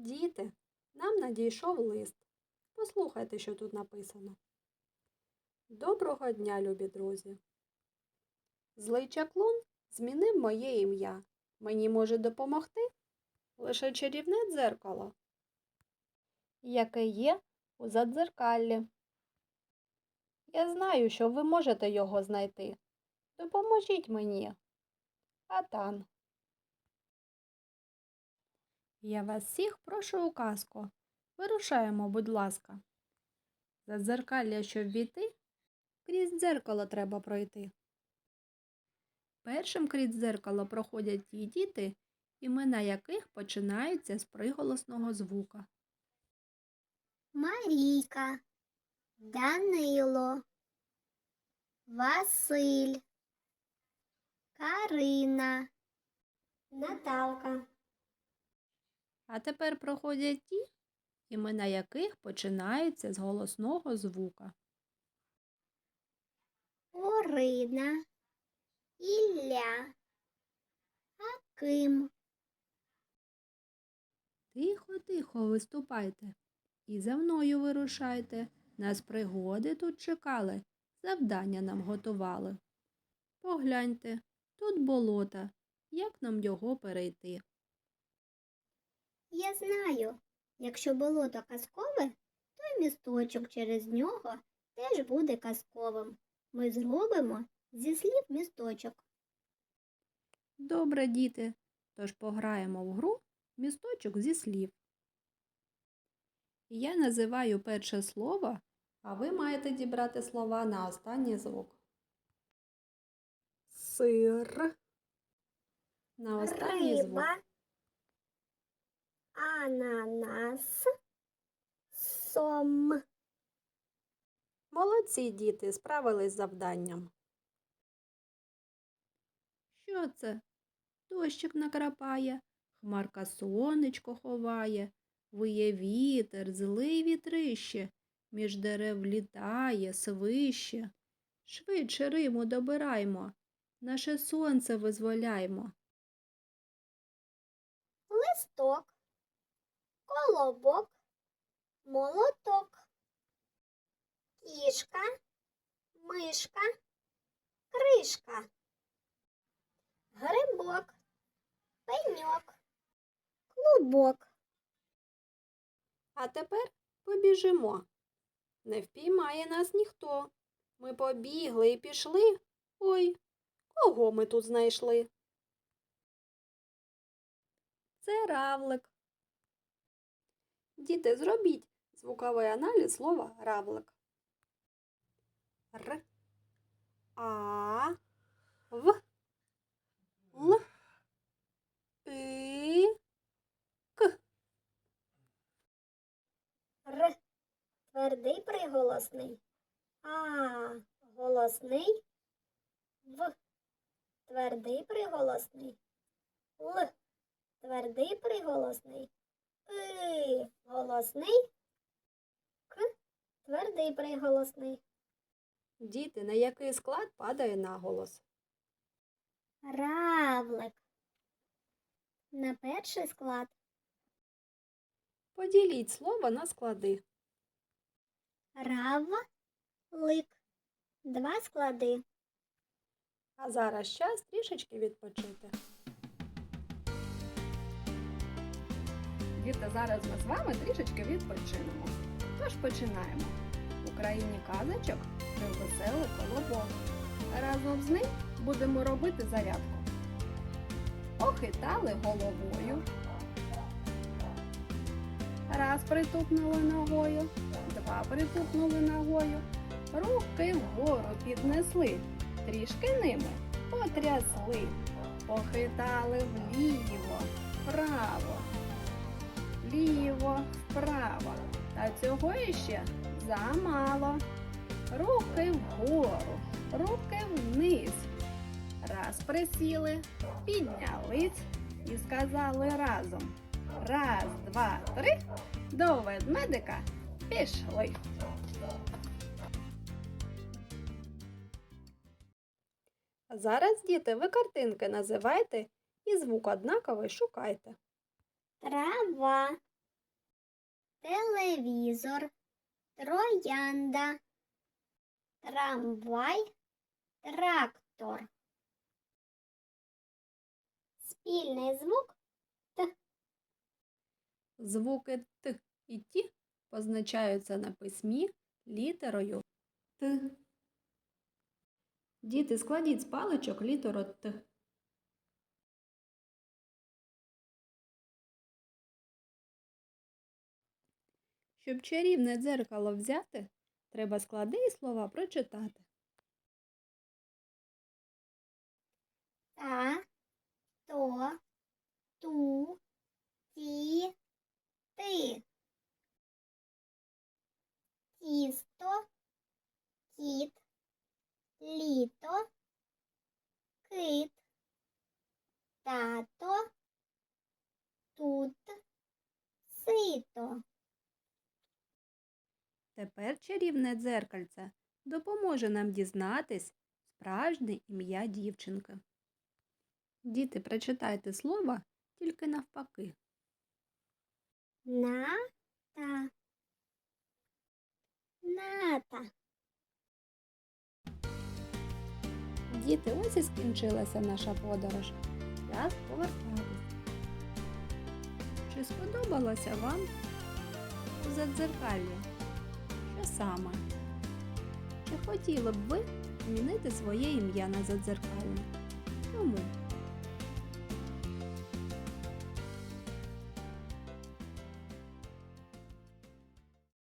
Діти, нам надійшов лист. Послухайте, що тут написано. Доброго дня, любі друзі. Злий чаклун змінив моє ім'я. Мені може допомогти лише чарівне дзеркало, яке є у задзеркаллі. Я знаю, що ви можете його знайти. Допоможіть мені. Атан. Я вас всіх прошу у казку. Вирушаємо, будь ласка. За дзеркалля, щоб війти, крізь дзеркало треба пройти. Першим крізь дзеркало проходять ті діти, імена яких починаються з приголосного звука. Марійка, Данило, Василь, Карина, Наталка, А тепер проходять ті, імена яких починаються з голосного звука. Орина, Ілля, Аким, Тихо, тихо виступайте. І за мною вирушайте. Нас пригоди тут чекали, завдання нам готували. Погляньте, тут болота. Як нам його перейти? Я знаю, якщо болото казкове, то й місточок через нього теж буде казковим. Ми зробимо зі слів місточок. Добре, діти, тож пограємо в гру місточок зі слів. Я називаю перше слово, а ви маєте дібрати слова на останній звук. Сир. На останній звук. Ананас, сом. Молодці діти, справились з завданням. Що це? Дощик накрапає, хмарка сонечко ховає, виє вітер, злий вітрище, між дерев літає, свище. Швидше Риму добираймо, наше сонце визволяймо. листок, колобок, молоток, кішка, мишка, кришка, грибок, пеньок, клубок. А тепер побіжимо. Не впіймає нас ніхто. Ми побігли і пішли. Ой, кого ми тут знайшли? Це равлик. Діти, зробіть звуковий аналіз слова равлик. Р. А. В. Л. И. К. Р. Твердий приголосний. А. Голосний. В. Твердий приголосний. Л. Твердий приголосний. И. Голосний. К. Твердий приголосний. Діти, на який склад падає наголос? Равлик. На перший склад. Поділіть слово на склади. Равлик. Два склади. А зараз час трішечки відпочити. Діти, зараз ми з вами трішечки відпочинемо. Тож починаємо. В Україні казочок веселий колобок. Разом з ним будемо робити зарядку. Похитали головою. Раз притупнули ногою, два притупнули ногою. Руки вгору піднесли, трішки ними потрясли, похитали вліво, вправо, ліво, вправо. Та цього іще замало. Руки вгору, руки вниз. Раз присіли, піднялись і сказали разом. Раз, два, три. До ведмедика пішли. Зараз, діти, ви картинки називайте і звук однаковий шукайте. Трава, телевізор, троянда, трамвай, трактор. Спільний звук Т. Звуки Т і Ті позначаються на письмі літерою Т. Діти, складіть з паличок літеру Т. Щоб чарівне дзеркало взяти, треба склади і слова прочитати. та, то, ту, ті, ти. Тісто, кіт, літо, кит, тато, тут, сито. Тепер чарівне дзеркальце допоможе нам дізнатись справжнє ім'я дівчинки. Діти, прочитайте слова тільки навпаки. Ната. Ната. Діти, ось і скінчилася наша подорож. Час повертатись. Чи сподобалося вам у задзеркаллі? Що саме? Чи хотіли б ви змінити своє ім'я на задзеркальне? Чому?